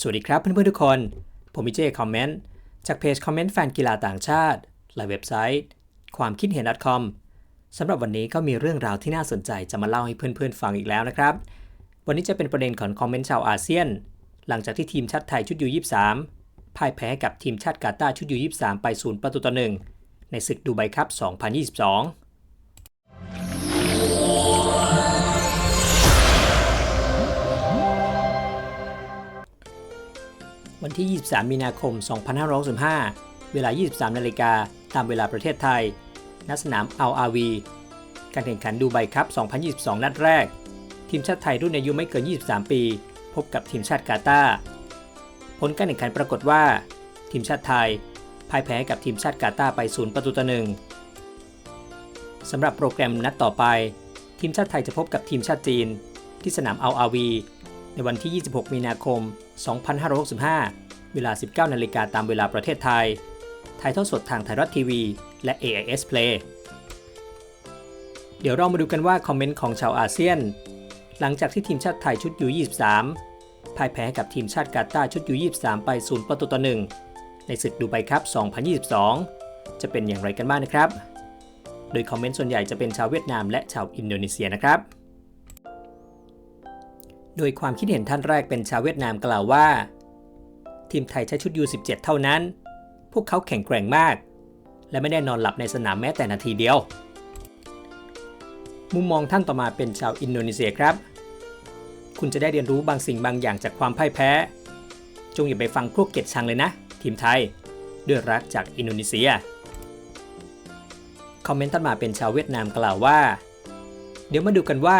สวัสดีครับเพื่อนๆทุกคน ผมมิเจคอมเมนต์จากเพจคอมเมนต์แฟนกีฬาต่างชาติ และเว็บไซต์ ความคิดเห็น .com สำหรับวันนี้ก็มีเรื่องราวที่น่าสนใจจะมาเล่าให้เพื่อนๆฟังอีกแล้วนะครับ วันนี้จะเป็นประเด็นของคอมเมนต์ชาวอาเซียน หลังจากที่ทีมชาติไทยชุดยู23พ่ายแพ้กับทีมชาติกาตาร์ชุดยู23ไป0ประตูต่อหนึ่งในศึกดูไบคัพ2022 วันที่ 23 มีนาคม 2565 เวลา 23 นาฬิกาตามเวลาประเทศไทย ณ สนามอัลอาวี การแข่งขันดูไบคัพ 2022 นัดแรก ทีมชาติไทยรุ่นอายุไม่เกิน 23 ปี พบกับทีมชาติกาตาร์ผลการแข่งขันปรากฏว่า ทีมชาติไทยพ่ายแพ้กับทีมชาติกาตาร์ไป 0 ประตูต่อหนึ่งสำหรับโปรแกรมนัดต่อไป ทีมชาติไทยจะพบกับทีมชาติจีน ที่สนามอัลอาวี ในวันที่ 26 มีนาคม 2565 เวลา 19 นาฬิกาตามเวลาประเทศไทย ถ่ายทอดสดทางไทยรัฐทีวี และ AIS Play เดี๋ยวเรามาดูกันว่าคอมเมนต์ของชาวอาเซียน หลังจากที่ทีมชาติไทยชุดยู23 พ่ายแพ้กับทีมชาติกาตาร์ชุดยู23 ไป 0 ประตูต่อ 1 ในศึกดูไบคัพ2022 จะเป็นอย่างไรกันบ้างนะครับ โดยคอมเมนต์ส่วนใหญ่จะเป็นชาวเวียดนามและชาวอินโดนีเซียนะครับ โดยความคิดเห็นท่านแรกเป็นชาวเวียดนามกล่าวว่า ทีมไทยใช้ชุด U17 เท่านั้น พวกเขาแข็งแกร่งมาก และไม่ได้นอนหลับในสนามแม้แต่นาทีเดียว มุมมองท่านต่อมาเป็นชาวอินโดนีเซียครับ คุณจะได้เรียนรู้บางสิ่งบางอย่างจากความพ่ายแพ้ จงอย่าไปฟังพวกเก็ตชังเลยนะ ทีมไทย ด้วยรักจากอินโดนีเซีย คอมเมนต์ต่อมาเป็นชาวเวียดนามกล่าวว่า เดี๋ยวมาดูกันว่า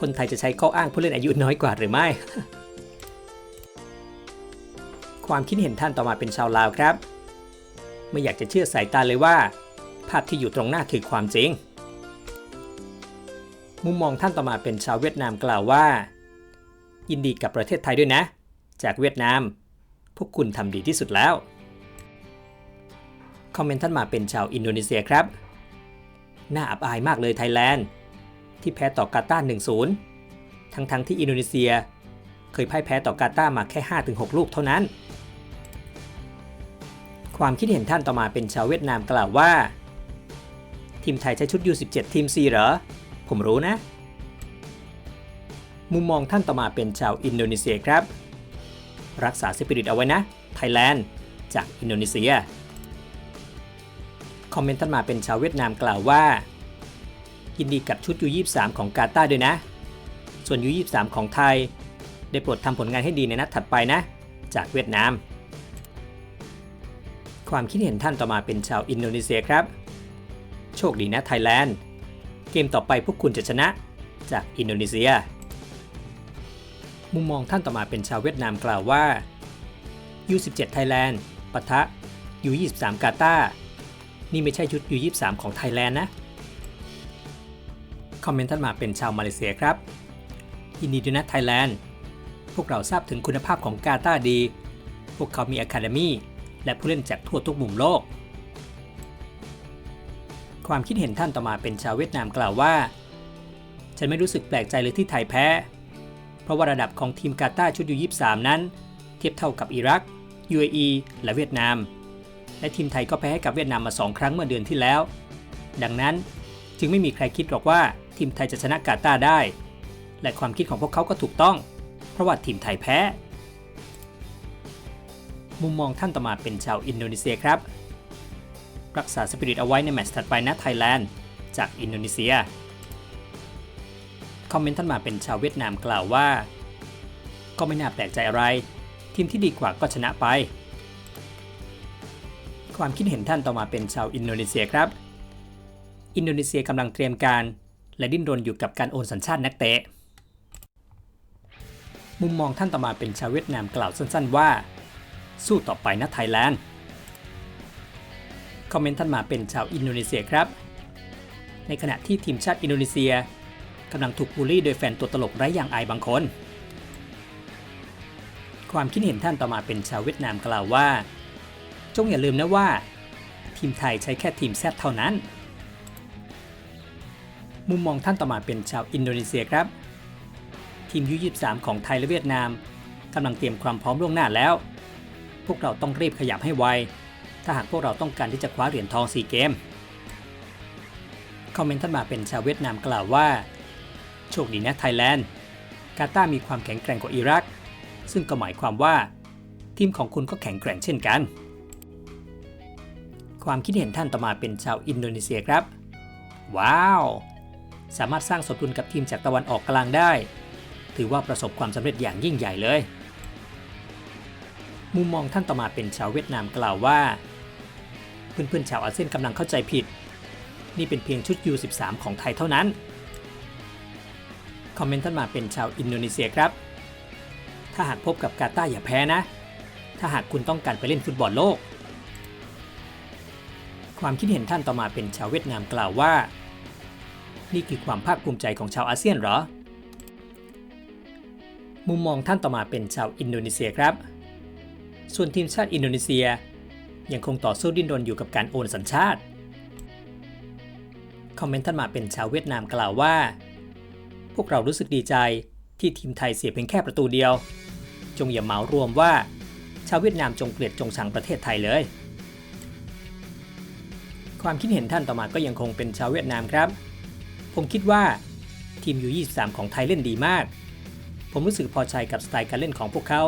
คนไทยจะใช้ข้ออ้างผู้เล่นอายุน้อยกว่าหรือไม่ ความคิดเห็นท่านต่อมาเป็นชาวลาวครับ ไม่อยากจะเชื่อสายตาเลยว่า ภาพที่อยู่ตรงหน้าคือความจริง มุมมองท่านต่อมาเป็นชาวเวียดนามกล่าวว่า ยินดีกับประเทศไทยด้วยนะ จากเวียดนาม พวกคุณทำดีที่สุดแล้วคอมเมนต์ท่านมาเป็นชาวอินโดนีเซียครับ น่าอับอายมากเลยไทยแลนด์ ที่แพ้ต่อกาตาร์1-0 ทั้งๆทที่อินโดนีเซีย เคยพ่ายแพ้ต่อกาตาร์มาแค่ 5-6 ลูกเท่านั้น ความคิดเห็นท่านต่อมาเป็นชาวเวียดนามกล่าวว่า ทีมไทยใช้ชุด U17 ทีม C เหรอ ผมรู้นะ มุมมองท่านต่อมาเป็นชาวอินโดนีเซียครับ รักษาสปิริตเอาไว้นะ ไทยแลนด์ จากอินโดนีเซีย คอมเมนต์ท่านมาเป็นชาวเวียดนามกล่าวว่า ยินดีกับชุด U23 ของกาตาร์ด้วยนะ ส่วน U23 ของไทย ได้โปรดทำผลงานให้ดีในนัดถัดไปนะ จากเวียดนาม ความคิดเห็นท่านต่อมาเป็นชาวอินโดนีเซียครับ โชคดีนะไทยแลนด์ เกมต่อไปพวกคุณจะชนะ จากอินโดนีเซีย มุมมองท่านต่อมาเป็นชาวเวียดนามกล่าวว่า U17 ไทยแลนด์ปะทะ U23 กาตาร์นี่ไม่ใช่ชุด U23 ของไทยแลนด์นะ อมเมนต์ท่านมาเป็นชาวมาเลเซียครับยินดีด้วยนะไทยแลนด์ พวกเราทราบถึงคุณภาพของกาตาร์ดี พวกเขามีอะคาเดมี่และผู้เล่นจากทั่วทุกมุมโลก ความคิดเห็นท่านต่อมาเป็นชาวเวียดนามกล่าวว่า ฉันไม่รู้สึกแปลกใจเลยที่ไทยแพ้ เพราะว่าระดับของทีมกาตาร์ชุดยู23 นั้น เทียบเท่ากับอิรัก UAE และเวียดนาม และทีมไทยก็แพ้ให้กับเวียดนามมา2ครั้งเมื่อเดือนที่แล้ว ดังนั้นจึงไม่มีใครคิดหรอกว่า ทีมไทยจะชนะกาตาร์ได้ และความคิดของพวกเขาก็ถูกต้อง เพราะว่าทีมไทยแพ้ มุมมองท่านต่อมาเป็นชาวอินโดนีเซียครับ รักษาสปิริตเอาไว้ในแมตช์ถัดไปนะไทยแลนด์จากอินโดนีเซีย คอมเมนต์ท่านมาเป็นชาวเวียดนามกล่าวว่า ก็ไม่น่าแปลกใจอะไร ทีมที่ดีกว่าก็ชนะไป ความคิดเห็นท่านต่อมาเป็นชาวอินโดนีเซียครับ อินโดนีเซียกำลังเตรียมการ และดิ้นรนอยู่กับการโอนสัญชาตินักเตะ มุมมองท่านต่อมาเป็นชาวเวียดนามกล่าวสั้นๆว่า สู้ต่อไปนะไทยแลนด์ คอมเมนต์ท่านมาเป็นชาวอินโดนีเซียครับ ในขณะที่ทีมชาติอินโดนีเซียกำลังถูกบูลลี่โดยแฟนตัวตลกไร้อย่างอายบางคน ความคิดเห็นท่านต่อมาเป็นชาวเวียดนามกล่าวว่า จงอย่าลืมนะว่า ทีมไทยใช้แค่ทีมแซดเท่านั้น มุมมองท่านต่อมาเป็นชาวอินโดนีเซียครับ ทีมยู23ของไทยและเวียดนามกำลังเตรียมความพร้อมล่วงหน้าแล้ว พวกเราต้องรีบขยับให้ไว ถ้าหากพวกเราต้องการที่จะคว้าเหรียญทองซีเกม คอมเมนต์ท่านมาเป็นชาวเวียดนามกล่าวว่า โชคดีนะไทยแลนด์ กาตาร์มีความแข็งแกร่งกว่าอิรัก ซึ่งก็หมายความว่า ทีมของคุณก็แข็งแกร่งเช่นกัน ความคิดเห็นท่านต่อมาเป็นชาวอินโดนีเซียครับ ว้าว สามารถสร้างสมดุลกับทีมจากตะวันออกกลางได้ ถือว่าประสบความสำเร็จอย่างยิ่งใหญ่เลย มุมมองท่านต่อมาเป็นชาวเวียดนามกล่าวว่า เพื่อนๆชาวอาเซียนกำลังเข้าใจผิด นี่เป็นเพียงชุด U13 ของไทยเท่านั้น คอมเมนต์ท่านมาเป็นชาวอินโดนีเซียครับ ถ้าหากพบกับกาตาร์อย่าแพ้นะ ถ้าหากคุณต้องการไปเล่นฟุตบอลโลก ความคิดเห็นท่านต่อมาเป็นชาวเวียดนามกล่าวว่า นี่คือความภาคภูมิใจของชาวอาเซียนเหรอ มุมมองท่านต่อมาเป็นชาวอินโดนีเซียครับ ส่วนทีมชาติอินโดนีเซีย ยังคงต่อสู้ดิ้นรนอยู่กับการโอนสัญชาติ คอมเมนต์ท่านมาเป็นชาวเวียดนามกล่าวว่า พวกเรารู้สึกดีใจที่ทีมไทยเสียเพียงแค่ประตูเดียว จงอย่าเหมารวมว่า ชาวเวียดนามจงเกลียดจงชังประเทศไทยเลย ความคิดเห็นท่านต่อมาก็ยังคงเป็นชาวเวียดนามครับ ผมคิดว่าทีมยู23 ของไทยเล่นดีมาก ผมรู้สึกพอใจกับสไตล์การเล่นของพวกเขา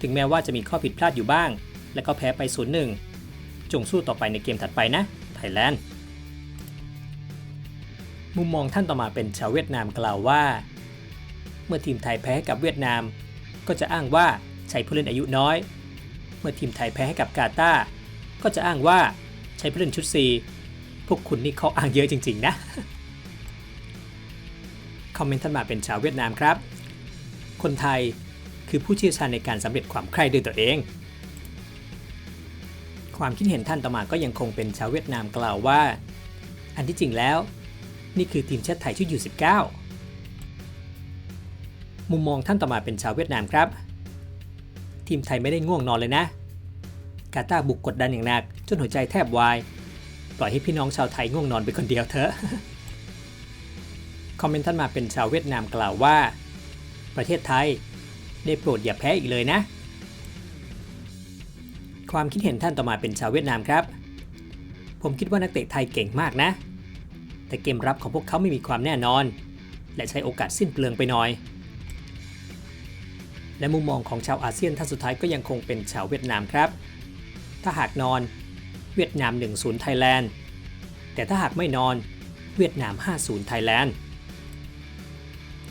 ถึงแม้ว่าจะมีข้อผิดพลาดอยู่บ้าง และก็แพ้ไป0-1จงสู้ต่อไปในเกมถัดไปนะไทยแลนด์มุมมองท่านต่อมาเป็นชาวเวียดนามกล่าวว่า เมื่อทีมไทยแพ้ให้กับเวียดนาม ก็จะอ้างว่าใช้ผู้เล่นอายุน้อย เมื่อทีมไทยแพ้ให้กับกาตาร์ก็จะอ้างว่าใช้ผู้เล่นชุด4พวกคุณนี่เขาอ้างเยอะจริง ๆ นะ คอมเมนต์ท่านมาเป็นชาวเวียดนามครับ คนไทยคือผู้เชี่ยวชาญในการสำเร็จความใคร่ด้วยตัวเอง ความคิดเห็นท่านต่อมาก็ยังคงเป็นชาวเวียดนามกล่าวว่า อันที่จริงแล้ว นี่คือทีมชาติไทยชุดยู19มุมมองท่านต่อมาเป็นชาวเวียดนามครับ ทีมไทยไม่ได้ง่วงนอนเลยนะ กาตาร์บุกกดดันอย่างหนักจนหัวใจแทบวาย ปล่อยให้พี่น้องชาวไทยง่วงนอนไปคนเดียวเถอะ คอมเมนต์ท่านมาเป็นชาวเวียดนามกล่าวว่า ประเทศไทย ได้โปรดอย่าแพ้อีกเลยนะ ความคิดเห็นท่านต่อมาเป็นชาวเวียดนามครับ ผมคิดว่านักเตะไทยเก่งมากนะ แต่เกมรับของพวกเขาไม่มีความแน่นอน และใช้โอกาสสิ้นเปลืองไปหน่อย และมุมมองของชาวอาเซียนท่านสุดท้ายก็ยังคงเป็นชาวเวียดนามครับ ถ้าหากนอนเวียดนาม 1-0 ไทยแลนด์ แต่ถ้าหากไม่นอนเวียดนาม 5-0 ไทยแลนด์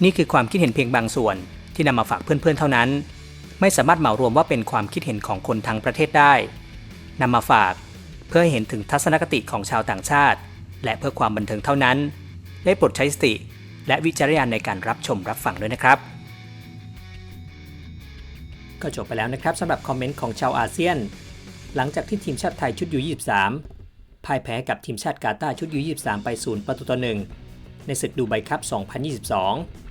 นี่คือความคิดเห็นเพียงบางส่วนที่นำมาฝากเพื่อนๆเท่านั้น ไม่สามารถเหมารวมว่าเป็นความคิดเห็นของคนทั้งประเทศได้นำมาฝากเพื่อให้เห็นถึงทัศนคติของชาวต่างชาติ และเพื่อความบันเทิงเท่านั้น ได้โปรดใช้สติ และวิจารณญาณในการรับชมรับฟังด้วยนะครับ ก็จบไปแล้วนะครับสำหรับคอมเมนต์ของชาวอาเซียน หลังจากที่ทีมชาติไทยชุดยู23พ่ายแพ้กับทีมชาติกาตาร์ชุดยู23ไป0ประตูต่อ1ในศึกดูไบคัพ2022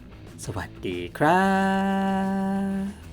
สวัสดีครับ